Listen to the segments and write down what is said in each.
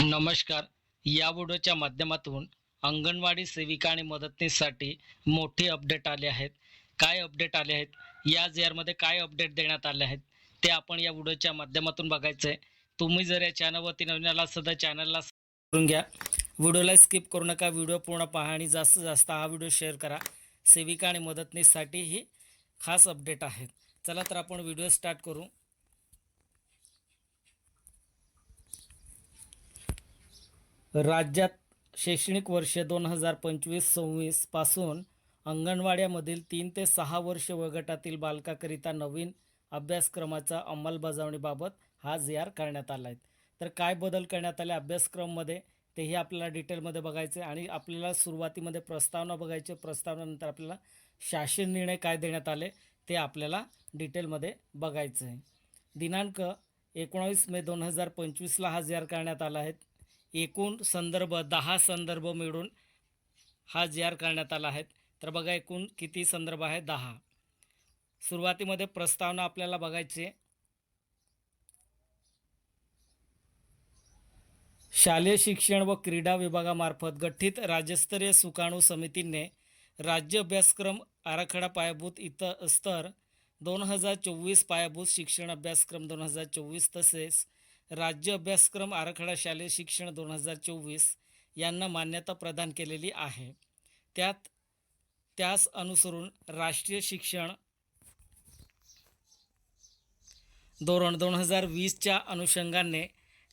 नमस्कार. या व्हिडिओच्या माध्यमातून अंगणवाडी सेविका आणि मदतनीससाठी मोठे अपडेट आले आहेत. काय अपडेट आले आहेत? या झेअरमध्ये काय अपडेट देण्यात आले आहेत? ते आपण या व्हिडिओच्या माध्यमातून बघायचं आहे तुम्ही जर या चॅनलवरती नवीन आला असता तर चॅनलला करून घ्या. व्हिडिओला स्किप करू नका. व्हिडिओ पूर्ण पहा आणि जास्तीत जास्त हा व्हिडिओ शेअर करा. सेविका आणि मदतनीससाठी ही खास अपडेट आहेत चला तर आपण व्हिडिओ स्टार्ट करू. राज्यात शैक्षणिक वर्ष दोन हजार पंचवीस सव्वीसपासून अंगणवाड्यामधील तीन ते सहा वर्ष वयोगटातील बालकाकरिता नवीन अभ्यासक्रमाचा अंमलबजावणीबाबत हा जी करण्यात आला आहे तर काय बदल करण्यात आले अभ्यासक्रममध्ये तेही आपल्याला डिटेलमध्ये बघायचे आणि आपल्याला सुरुवातीमध्ये प्रस्तावना बघायचे प्रस्तावनानंतर आपल्याला शासन निर्णय काय देण्यात आले ते आपल्याला डिटेलमध्ये बघायचं आहे दिनांक एकोणावीस मे दोन हजार पंचवीसला हा जी करण्यात आला आहे. एकूण संदर्भ दहा संदर्भ मिळून हा जी आर करण्यात आला आहे. तर बघा एकूण किती संदर्भ आहे? दहा. सुरुवातीमध्ये प्रस्तावना आपल्याला बघायची शालेय शिक्षण व क्रीडा विभागामार्फत गठीत राज्यस्तरीय सुकाणू समितीने राज्य अभ्यासक्रम आराखडा पायाभूत इतर स्तर दोन हजार चोवीस पायाभूत शिक्षण अभ्यासक्रम दोन हजार चोवीस तसेच राज्य अभ्यासक्रम आराखडा शालेय शिक्षण दोन हजार चोवीस यांना मान्यता प्रदान केलेली आहे. त्यात त्यास अनुसरून राष्ट्रीय शिक्षण धोरण दोन हजार वीसच्या अनुषंगाने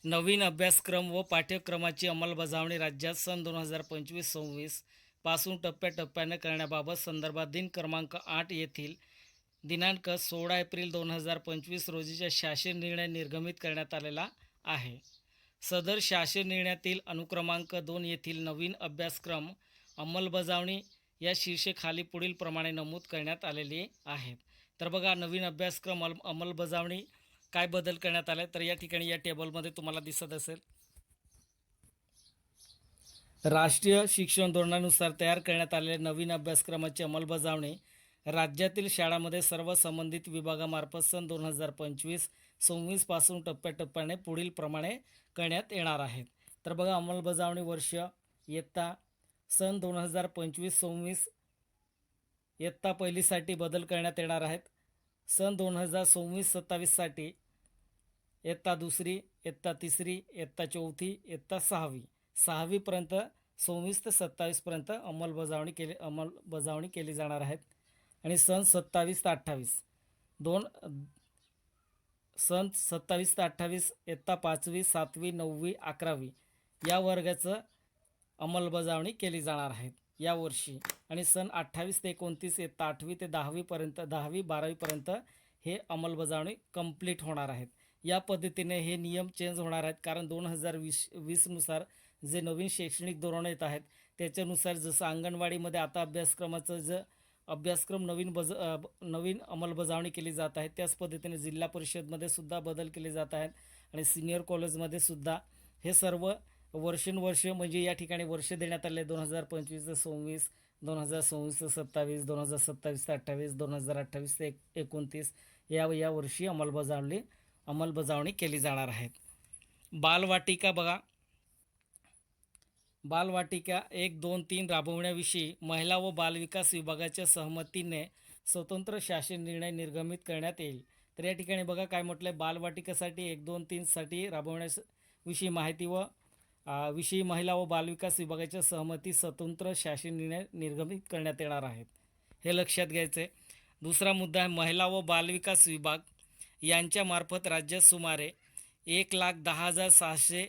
नवीन अभ्यासक्रम व पाठ्यक्रमाची अंमलबजावणी राज्यात सन दोन हजार पंचवीस सव्वीसपासून टप्प्याटप्प्याने करण्याबाबत संदर्भात दिन क्रमांक आठ येथील दिनांक सोळा एप्रिल दोन हजार पंचवीस रोजीच्या शासन निर्णय निर्गमित करण्यात आलेला आहे. सदर शासन निर्णयातील अनुक्रमांक दोन येथील नवीन अभ्यासक्रम अंमलबजावणी या शीर्षेखाली पुढील प्रमाणे नमूद करण्यात आलेली आहेत. तर बघा नवीन अभ्यासक्रम अल अंमलबजावणी काय बदल करण्यात आले? तर या ठिकाणी या टेबलमध्ये तुम्हाला दिसत असेल. राष्ट्रीय शिक्षण धोरणानुसार तयार करण्यात आलेल्या नवीन अभ्यासक्रमाची अंमलबजावणी राज्यातील शाळांमध्ये सर्व संबंधित विभागामार्फत सन दोन हजार पंचवीस सव्वीसपासून टप्प्याटप्प्याने पुढील प्रमाणे करण्यात येणार आहेत. तर बघा अंमलबजावणी वर्ष इयत्ता सन दोन हजार पंचवीस सव्वीस इयत्ता पहिलीसाठी बदल करण्यात येणार आहेत. सन दोन हजार सव्वीस सत्तावीससाठी इयत्ता दुसरी इयत्ता तिसरी इयत्ता चौथी इयत्ता सहावी सहावीपर्यंत सव्वीस ते सत्तावीसपर्यंत अंमलबजावणी केली अंमलबजावणी केली जाणार आहेत. आणि सन सत्तावीस ते अठ्ठावीस. दोन सन सत्तावीस ते अठ्ठावीस इयत्ता पाचवी सातवी नववी अकरावी या वर्गाचं अंमलबजावणी केली जाणार आहेत यावर्षी आणि सन अठ्ठावीस ते एकोणतीस इयत्ता आठवी ते दहावीपर्यंत दहावी बारावीपर्यंत हे अंमलबजावणी कंप्लीट होणार आहेत. या पद्धतीने हे नियम चेंज होणार आहेत. कारण दोन हजार वीस वीसनुसार जे नवीन शैक्षणिक धोरणं येत आहेत त्याच्यानुसार जसं अंगणवाडीमध्ये आता अभ्यासक्रमाचं ज अभ्यासक्रम नवीन बज नवीन अंमलबजावणी केली जात आहे. त्याच पद्धतीने जिल्हा परिषदमध्ये सुद्धा बदल केले जात आहेत आणि सिनियर कॉलेजमध्ये सुद्धा हे सर्व वर्षानुवर्ष म्हणजे या ठिकाणी वर्ष देण्यात आले. दोन हजार पंचवीस ते सव्वीस दोन हजार सव्वीस ते सत्तावीस दोन हजार सत्तावीस ते अठ्ठावीस दोन हजार अठ्ठावीस ते एक एकोणतीस या या वर्षी अंमलबजावणी अंमलबजावणी केली जाणार आहेत बालवाटिका बघा. बालवाटिका एक दोन तीन राबवण्याविषयी महिला व बालविकास विभागाच्या सहमतीने स्वतंत्र शासन निर्णय निर्गमित करण्यात येईल. तर या ठिकाणी बघा काय म्हटलं आहे बालवाटिकेसाठी एक दोन तीनसाठी राबवण्याविषयी माहिती व विषयी महिला व बालविकास विभागाच्या सहमती स्वतंत्र शासन निर्णय निर्गमित करण्यात येणार आहेत. हे लक्षात घ्यायचं आहे दुसरा मुद्दा आहे महिला व बालविकास विभाग यांच्यामार्फत राज्यात सुमारे एक लाख दहा हजार सहाशे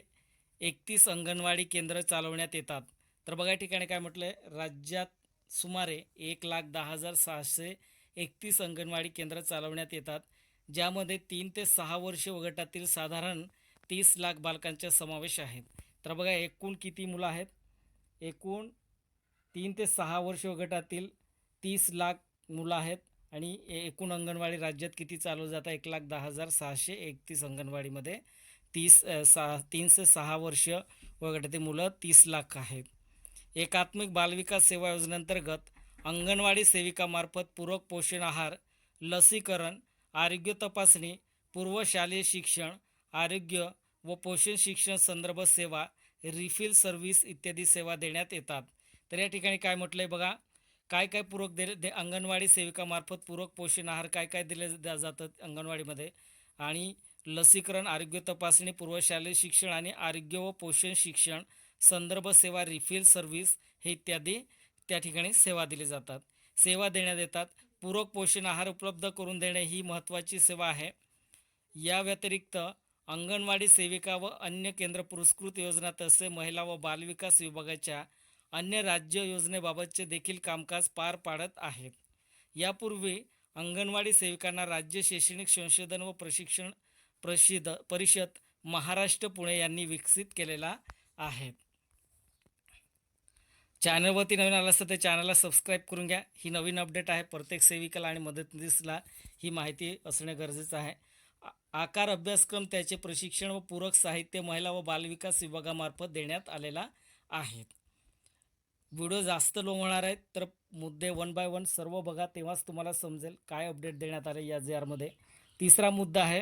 एकतीस अंगणवाडी केंद्र चालवण्यात येतात. तर बघा या ठिकाणी काय म्हटलं आहे राज्यात सुमारे एक लाख दहा हजार सहाशे एकतीस अंगणवाडी केंद्र चालवण्यात येतात ज्यामध्ये तीन ते सहा वर्ष वगटातील साधारण तीस लाख बालकांचा समावेश आहे. तर बघा एकूण किती मुलं आहेत? एकूण तीन ते सहा वर्ष वगटातील तीस लाख मुलं आहेत आणि ए- एकूण अंगणवाडी राज्यात किती चालवली जातात एक लाख दहा हजार सहाशे एकतीस अंगणवाडीमध्ये तीस सा सहा तीन सहा वर्ष वगैरे मुलं तीस लाख आहेत. एकात्मिक बालविकास सेवा योजनेअंतर्गत अंगणवाडी सेविकामार्फत पूरक पोषण आहार लसीकरण आरोग्य तपासणी पूर्व शालेय शिक्षण आरोग्य व पोषण शिक्षण संदर्भ सेवा रिफिल सर्व्हिस इत्यादी सेवा देण्यात येतात. तर या ठिकाणी काय म्हटलं आहे बघा काय काय पूरक दे दे अंगणवाडी सेविकामार्फत पूरक पोषण आहार काय काय दिले जा- जातात अंगणवाडीमध्ये? आणि लसीकरण आरोग्य तपासणी पूर्वशालेय शिक्षण आणि आरोग्य व पोषण शिक्षण संदर्भ सेवा रिफिल सर्व्हिस हे इत्यादी त्या ठिकाणी सेवा दिली जातात. सेवा देण्यात येतात. पूरक पोषण आहार उपलब्ध करून देणे ही महत्त्वाची सेवा आहे. या व्यतिरिक्त अंगणवाडी सेविका व अन्य केंद्र पुरस्कृत योजना तसे महिला व बालविकास विभागाच्या अन्य राज्य योजनेबाबतचे देखील कामकाज पार पाडत आहेत. यापूर्वी अंगणवाडी सेविकांना राज्य शैक्षणिक संशोधन व प्रशिक्षण प्रसिद्ध परिषद महाराष्ट्र पुणे यांनी विकसित केलेला आहे. चॅनलवरती नवीन आला असतं तर चॅनलला सबस्क्राईब करून घ्या. ही नवीन अपडेट आहे. प्रत्येक सेविकाला आणि मदतनीसला ही माहिती असणे गरजेचं आहे. आकार अभ्यासक्रम त्याचे प्रशिक्षण व पूरक साहित्य महिला व बालविकास विभागामार्फत देण्यात आलेला आहे. व्हिडिओ जास्त लो होणार आहेत तर मुद्दे वन बाय वन सर्व बघा तेव्हाच तुम्हाला समजेल काय अपडेट देण्यात आले या जे आरमध्ये तिसरा मुद्दा आहे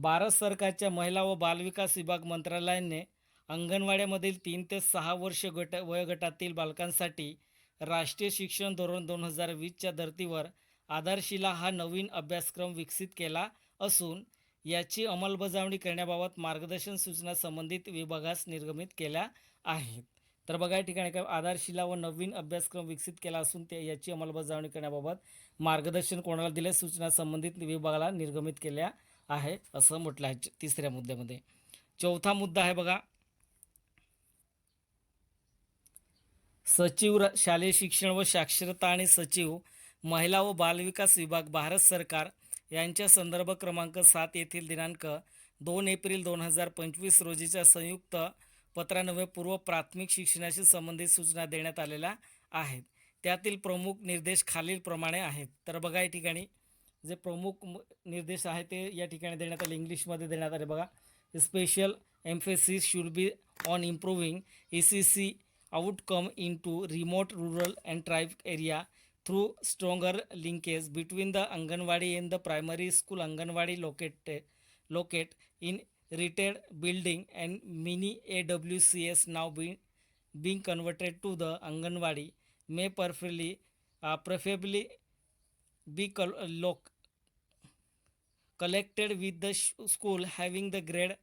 भारत सरकारच्या महिला व बालविकास विभाग मंत्रालयाने अंगणवाड्यामधील तीन ते सहा वर्ष गट वयोगटातील बालकांसाठी राष्ट्रीय शिक्षण धोरण दोन हजार वीसच्या धर्तीवर आधारशिला हा नवीन अभ्यासक्रम विकसित केला असून याची अंमलबजावणी करण्याबाबत मार्गदर्शन सूचना संबंधित विभागास निर्गमित केल्या आहेत. तर बघा या ठिकाणी काय आधारशिला व नवीन अभ्यासक्रम विकसित केला असून ते याची अंमलबजावणी करण्याबाबत मार्गदर्शन कोणाला दिले? सूचना संबंधित विभागाला निर्गमित केल्या आहे असं म्हटलं आहे च- तिसऱ्या मुद्द्यामध्ये. चौथा मुद्दा आहे बघा. सचिव र- शालेय शिक्षण व साक्षरता आणि सचिव महिला व बालविकास विभाग भारत सरकार यांच्या संदर्भ क्रमांक सात येथील दिनांक दोन एप्रिल दोन हजार पंचवीस रोजीच्या संयुक्त पत्रान्वये पूर्व प्राथमिक शिक्षणाशी संबंधित सूचना देण्यात आलेल्या आहेत. त्यातील प्रमुख निर्देश खालीलप्रमाणे आहेत. तर बघा या ठिकाणी. जे प्रमुख निर्देश है तो यठिका दे इंग्लिश मध्य the special emphasis should be on improving E C C outcome in to remote rural and tribe area through stronger linkage between the anganwadi and the primary school anganwadi located locate in rented building and mini A W C S now be being converted to the anganwadi may preferably preferably be कल लोक collected with the school school having the grade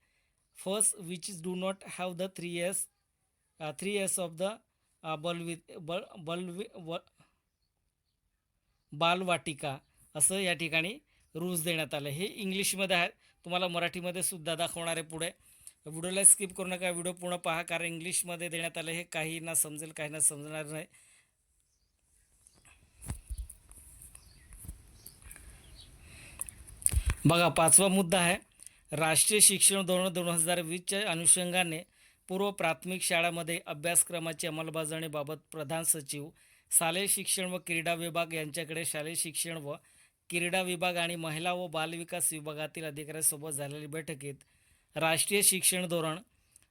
first which do not have the three years three years of the बलवि बल बलवि व बालवाटिका असं या ठिकाणी rules देण्यात आलं. हे इंग्लिशमध्ये आहे. तुम्हाला मराठीमध्ये सुद्धा दाखवणार आहे पुढे. व्हिडिओला स्किप करू नका. व्हिडिओ पूर्ण पहा कारण इंग्लिशमध्ये देण्यात आले. हे काही ना समजेल काहींना समजणार नाही. बघा पाचवा मुद्दा आहे. राष्ट्रीय शिक्षण धोरण दोन हजार वीसच्या अनुषंगाने पूर्व प्राथमिक शाळामध्ये अभ्यासक्रमाची अंमलबजावणीबाबत प्रधान सचिव शालेय शिक्षण व क्रीडा विभाग यांच्याकडे शालेय शिक्षण व क्रीडा विभाग आणि महिला व बालविकास विभागातील अधिकाऱ्यांसोबत झालेल्या बैठकीत राष्ट्रीय शिक्षण धोरण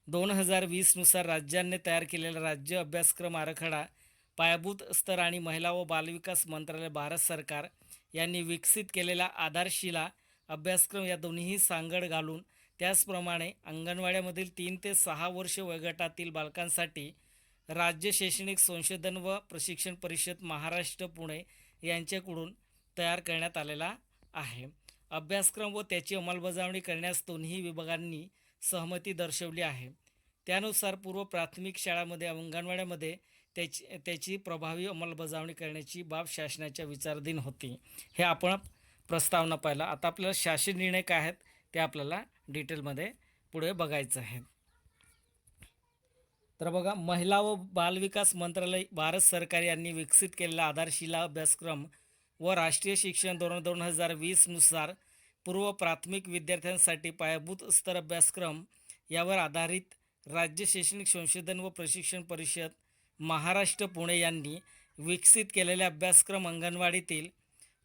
दोन हजार वीसनुसार राज्यांनी तयार केलेला राज्य अभ्यासक्रम आराखडा पायाभूत स्तर आणि महिला व बालविकास मंत्रालय भारत सरकार यांनी विकसित केलेला आधारशिला अभ्यासक्रम या दोन्हीही सांगड घालून त्याचप्रमाणे अंगणवाड्यामधील तीन ते सहा वर्ष वयोगटातील बालकांसाठी राज्य शैक्षणिक संशोधन व प्रशिक्षण परिषद महाराष्ट्र पुणे यांच्याकडून तयार करण्यात आलेला आहे. अभ्यासक्रम व त्याची अंमलबजावणी करण्यास दोन्ही विभागांनी सहमती दर्शवली आहे. त्यानुसार पूर्व प्राथमिक शाळामध्ये अंगणवाड्यामध्ये त्याची त्याची प्रभावी अंमलबजावणी करण्याची बाब शासनाच्या विचाराधीन होती. हे आपण प्रस्तावना पाहिला. आता आपल्याला शासन निर्णय काय आहेत ते आपल्याला डिटेलमध्ये पुढे बघायचं आहे. तर बघा महिला व बालविकास मंत्रालय भारत सरकार यांनी विकसित केलेला आधारशिला अभ्यासक्रम व राष्ट्रीय शिक्षण धोरण दोन हजार वीसनुसार पूर्व प्राथमिक विद्यार्थ्यांसाठी पायाभूत स्तर अभ्यासक्रम यावर आधारित राज्य शैक्षणिक संशोधन व प्रशिक्षण परिषद महाराष्ट्र पुणे यांनी विकसित केलेले अभ्यासक्रम अंगणवाडीतील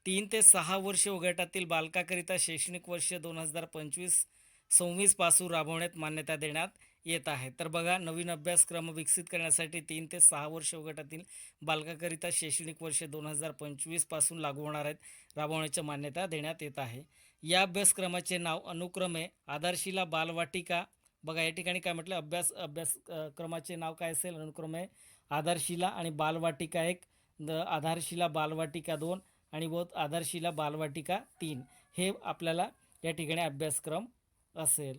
तीन ते सहा वर्ष वयोगटातील बालकाकरिता शैक्षणिक वर्ष दोन हजार पंचवीस सव्वीसपासून राबवण्यात मान्यता देण्यात येत आहे. तर बघा नवीन अभ्यासक्रम विकसित करण्यासाठी तीन ते सहा वर्ष वयोगटातील बालकाकरिता शैक्षणिक वर्ष दोन हजार पंचवीसपासून लागू होणार आहेत राबवण्याची मान्यता देण्यात येत आहे. या अभ्यासक्रमाचे नाव अनुक्रमे आधारशिला बालवाटिका. बघा या ठिकाणी काय म्हटलं अभ्यास अभ्यास क्रमाचे नाव काय असेल? अनुक्रमे आधारशिला आणि बालवाटिका एक. द आधारशिला बालवाटिका दोन. आणि व आधारशिला बालवाटिका तीन. हे आपल्याला या ठिकाणी अभ्यासक्रम असेल.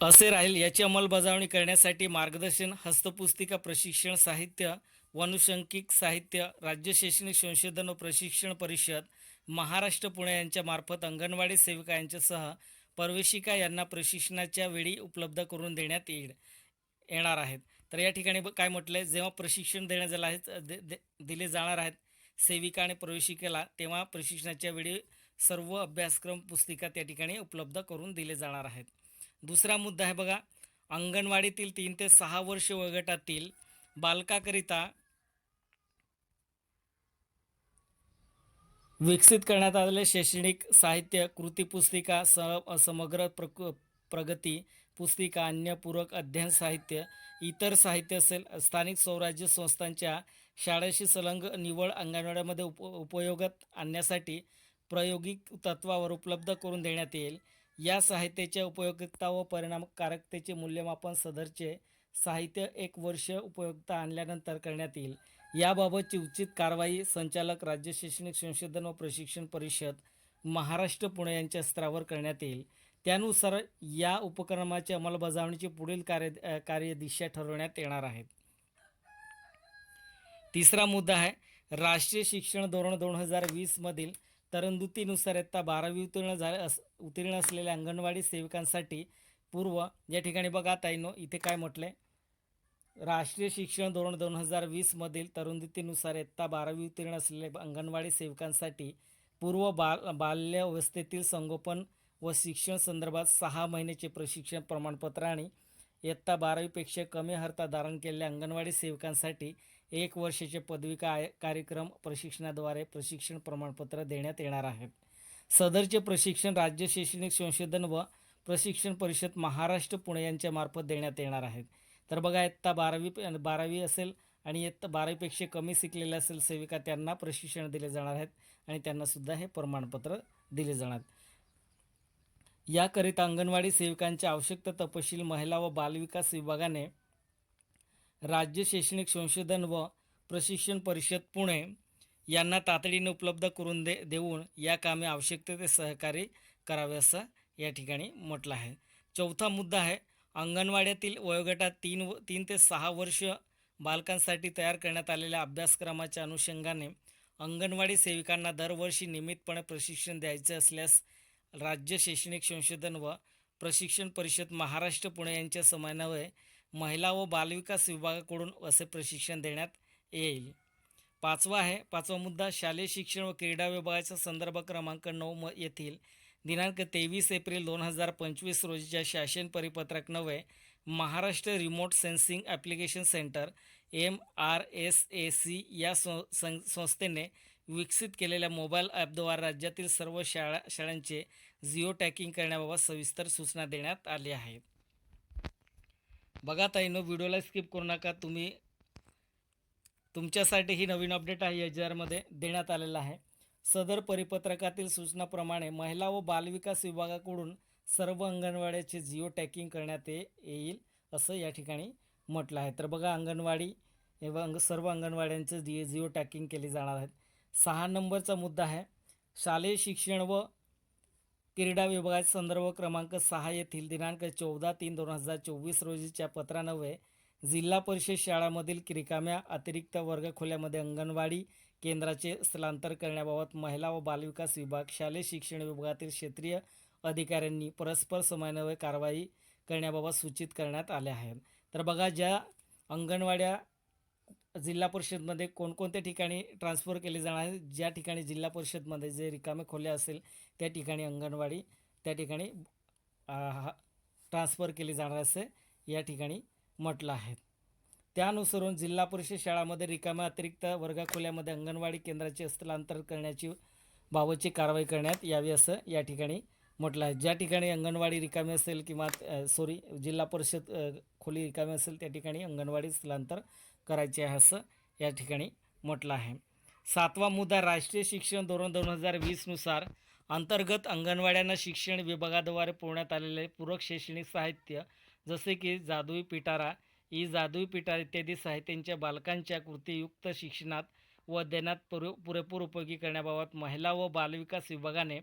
असे राहील याची अंमलबजावणी करण्यासाठी मार्गदर्शन हस्तपुस्तिका प्रशिक्षण साहित्य वनुशंकिक साहित्य राज्य शैक्षणिक संशोधन व प्रशिक्षण परिषद महाराष्ट्र पुणे यांच्या मार्फत अंगणवाडी सेविका यांच्यासह प्रवेशिका यांना प्रशिक्षणाच्या वेळी उपलब्ध करून देण्यात येईल येणार आहेत. तर या ठिकाणी काय म्हटलं आहे जेव्हा प्रशिक्षण देण्यात झालं आहे दे- दे- दिले जाणार आहेत सेविका आणि प्रवेशिकेला तेव्हा प्रशिक्षणाच्या वेळी सर्व अभ्यासक्रम पुस्तिका त्या ठिकाणी उपलब्ध करून दिले जाणार आहेत. दुसरा मुद्दा आहे बघा. अंगणवाडीतील तीन ते सहा वर्ष वयोगटातील बालकाकरिता विकसित करण्यात आलेले शैक्षणिक साहित्य कृती पुस्तिका स समग्र प्रक प्रगती पुस्तिका अन्य पूरक अध्ययन साहित्य इतर साहित्य असेल स्थानिक स्वराज्य संस्थांच्या शाळेशी संलग्न निवड अंगणवाड्यामध्ये उप उपयोगात आणण्यासाठी प्रायोगिक तत्वावर उपलब्ध करून देण्यात येईल. या साहित्याच्या उपयोगिकता व परिणामकारकतेचे मूल्यमापन सदरचे साहित्य एक वर्ष उपयोगिता आणल्यानंतर करण्यात येईल. याबाबतची उचित कारवाई संचालक राज्य शैक्षणिक संशोधन व प्रशिक्षण परिषद महाराष्ट्र पुणे यांच्या स्तरावर करण्यात येईल. त्यानुसार या उपक्रमाच्या अंमलबजावणीची पुढील कार्य कार्यदिशा ठरवण्यात येणार आहेत. तिसरा मुद्दा आहे राष्ट्रीय शिक्षण धोरण दोन हजार वीसमधील तरंदुतीनुसार इयत्ता बारावी उत्तीर्ण झाले अस उत्तीर्ण असलेल्या अंगणवाडी सेविकांसाठी पूर्व या ठिकाणी बघा ताईनो इथे काय म्हटलंय? राष्ट्रीय शिक्षण धोरण दोन हजार वीसमधील तरुणतीनुसार इयत्ता बारावी उत्तीर्ण असलेल्या अंगणवाडी सेवकांसाठी पूर्व बाल बाल्यावस्थेतील संगोपन व शिक्षण संदर्भात सहा महिन्याचे प्रशिक्षण प्रमाणपत्र आणि इयत्ता बारावीपेक्षा कमी हरता धारण केलेल्या अंगणवाडी सेवकांसाठी एक वर्षाचे पदवी आय- कार्यक्रम प्रशिक्षणाद्वारे प्रशिक्षण प्रमाणपत्र देण्यात येणार आहेत सदरचे प्रशिक्षण राज्य शैक्षणिक संशोधन व प्रशिक्षण परिषद महाराष्ट्र पुणे यांच्या मार्फत देण्यात येणार आहेत तर बघा इयत्ता बारावी बारावी असेल आणि इयत्ता बारावीपेक्षा कमी शिकलेल्या असेल सेविका त्यांना प्रशिक्षण दिले जाणार आहेत आणि त्यांनासुद्धा हे प्रमाणपत्र दिले जाणार याकरिता अंगणवाडी सेविकांच्या आवश्यकता तपशील महिला व बालविकास विभागाने राज्य शैक्षणिक संशोधन व प्रशिक्षण परिषद पुणे यांना तातडीने उपलब्ध करून दे देऊन या कामे आवश्यकते ते सहकार्य करावे असं या ठिकाणी म्हटलं आहे. चौथा मुद्दा आहे अंगणवाड्यातील वयोगटात तीन व तीन ते सहा वर्ष बालकांसाठी तयार करण्यात आलेल्या अभ्यासक्रमाच्या अनुषंगाने अंगणवाडी सेविकांना दरवर्षी नियमितपणे प्रशिक्षण द्यायचे असल्यास राज्य शैक्षणिक संशोधन व प्रशिक्षण परिषद महाराष्ट्र पुणे यांच्या समन्वय महिला व बालविकास विभागाकडून असे प्रशिक्षण देण्यात येईल. पाचवा आहे पाचवा मुद्दा शालेय शिक्षण व क्रीडा विभागाचा संदर्भ क्रमांक नऊ म येथील दिनांक तेवीस एप्रिल दोन हजार पंचवीस रोजीच्या शासन परिपत्रक नव्हे Maharashtra remote sensing application centre M R S A C या सं सं- संस्थेने विकसित केलेल्या मोबाईल ॲपद्वारे राज्यातील सर्व शाळा शाळांचे जिओ टॅकिंग करण्याबाबत सविस्तर सूचना देण्यात आली आहेत बघा ताईनो व्हिडिओला स्किप करू नका. तुम्ही तुमच्यासाठी ही नवीन अपडेट आहे एच आरमध्ये देण्यात आलेला आहे. सदर परिपत्रकातील सूचनाप्रमाणे महिला व बालविकास विभागाकडून सर्व अंगणवाड्याचे जिओ टॅकिंग करण्यात येईल असं या ठिकाणी म्हटलं आहे. तर बघा अंगणवाडी व अंग सर्व अंगणवाड्यांचं जि जिओ टॅकिंग केली जाणार आहेत. सहा नंबरचा मुद्दा आहे. शालेय शिक्षण व क्रीडा विभागाचे संदर्भ क्रमांक सहा येथील दिनांक चौदा तीन दोन हजार चोवीस रोजीच्या पत्रानव्हे जिल्हा परिषद शाळामधील रिकाम्या अतिरिक्त वर्गखोल्यामध्ये अंगणवाडी केंद्राचे स्थलांतर करण्याबाबत महिला व बालविकास विभाग शालेय शिक्षण विभागातील क्षेत्रीय अधिकाऱ्यांनी परस्पर समन्वय कारवाई करण्याबाबत सूचित करण्यात आले आहेत तर बघा ज्या अंगणवाड्या जिल्हा परिषदमध्ये कोणकोणत्या ठिकाणी ट्रान्सफर केले जाणार आहे ज्या ठिकाणी जिल्हा परिषदमध्ये जे रिकामे खोल्या असेल त्या ठिकाणी अंगणवाडी त्या ठिकाणी ट्रान्सफर केली जाणार असे या ठिकाणी म्हटलं आहे. त्यानुसरून जिल्हा परिषद शाळामध्ये रिकाम्या अतिरिक्त वर्गखोल्यामध्ये अंगणवाडी केंद्राचे स्थलांतर करण्याची बाबतची कारवाई करण्यात यावी असं या ठिकाणी म्हटलं आहे. ज्या ठिकाणी अंगणवाडी रिकामी असेल किंवा सॉरी जिल्हा परिषद खोली रिकामी असेल त्या ठिकाणी अंगणवाडी स्थलांतर करायचे आहे असं या ठिकाणी म्हटलं आहे. सातवा मुद्दा राष्ट्रीय शिक्षण धोरण दोन हजार वीसनुसार अंतर्गत अंगणवाड्यांना शिक्षण विभागाद्वारे पुरवण्यात आलेले पूरक शैक्षणिक साहित्य जसे की जादुई पिटारा ई जादुई पिटारा इत्यादी साहित्यांच्या बालकांच्या कृतीयुक्त शिक्षणात व देण्यात पुरे पुरेपूर उपयोगी करण्याबाबत महिला व बालविकास विभागाने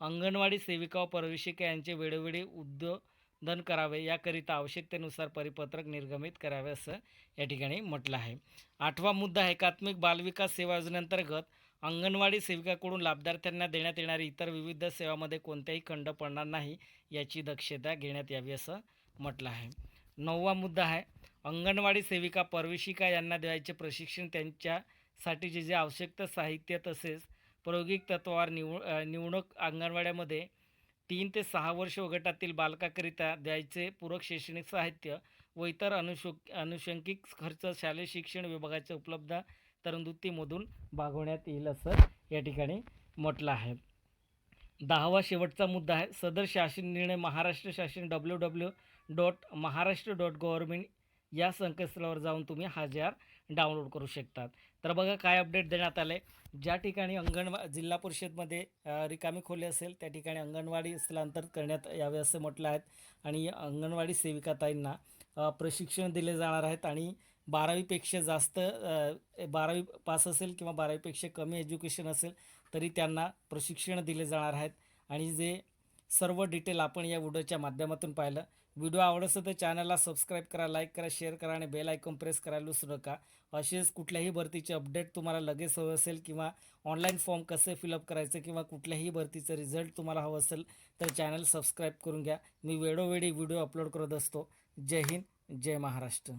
अंगणवाडी सेविका व प्रवेशिका यांचे वेळोवेळी उद्योधन करावे. याकरिता आवश्यकतेनुसार परिपत्रक निर्गमित करावे असं या ठिकाणी म्हटलं आहे. आठवा मुद्दा एकात्मिक बालविकास सेवा योजनेअंतर्गत अंगणवाडी सेविकाकडून लाभार्थ्यांना देण्यात येणारी इतर विविध सेवामध्ये कोणताही खंड पडणार नाही याची दक्षता घेण्यात यावी असं म्हटलं आहे. नववा मुद्दा आहे. अंगणवाडी सेविका परवेशिका यांना द्यायचे प्रशिक्षण त्यांच्यासाठी जे जे आवश्यक साहित्य तसेच प्रायोगिक तत्वावर निव निवडणूक अंगणवाड्यामध्ये तीन ते सहा वर्ष वगटातील बालकाकरिता द्यायचे पूरक शैक्षणिक साहित्य व इतर अनुशो अनुषंगिक खर्च शालेय शिक्षण विभागाच्या उपलब्ध तरंदुतीमधून भागवण्यात येईल असं या ठिकाणी म्हटलं आहे. दहावा शेवटचा मुद्दा आहे. सदर शासन निर्णय महाराष्ट्र शासन W W dot Maharashtra dot government या संकेतस्थळावर जाऊन तुम्ही हा जी आर डाउनलोड करू शकतात. तर बघा काय अपडेट देण्यात आले ज्या ठिकाणी अंगणवा जिल्हा परिषदमध्ये रिकामी खोली असेल त्या ठिकाणी अंगणवाडी स्थलांतर करण्यात यावे असं म्हटलं आहेत. आणि अंगणवाडी सेविकाताईंना प्रशिक्षण दिले जाणार आहेत. आणि बारावीपेक्षा जास्त बारावी पास असेल किंवा बारावीपेक्षा कमी एज्युकेशन असेल तरी त्यांना प्रशिक्षण दिले जाणार आहेत. आणि जे सर्व डिटेल आपण या व्हिडिओच्या माध्यमातून पाहिलं. व्हिडिओ आवडत असेल तर चॅनलला सबस्क्राईब करा लाईक करा शेअर करा आणि बेल आयकॉन प्रेस करायला विसरू नका. असेच कुठल्याही भरतीचे अपडेट तुम्हाला लगेच हवं असेल किंवा ऑनलाईन फॉर्म कसे फिलअप करायचं किंवा कुठल्याही भरतीचं रिझल्ट तुम्हाला हवं असेल तर चॅनल सबस्क्राईब करून घ्या. मी वेळोवेळी व्हिडिओ अपलोड करत असतो. जय हिंद जय महाराष्ट्र.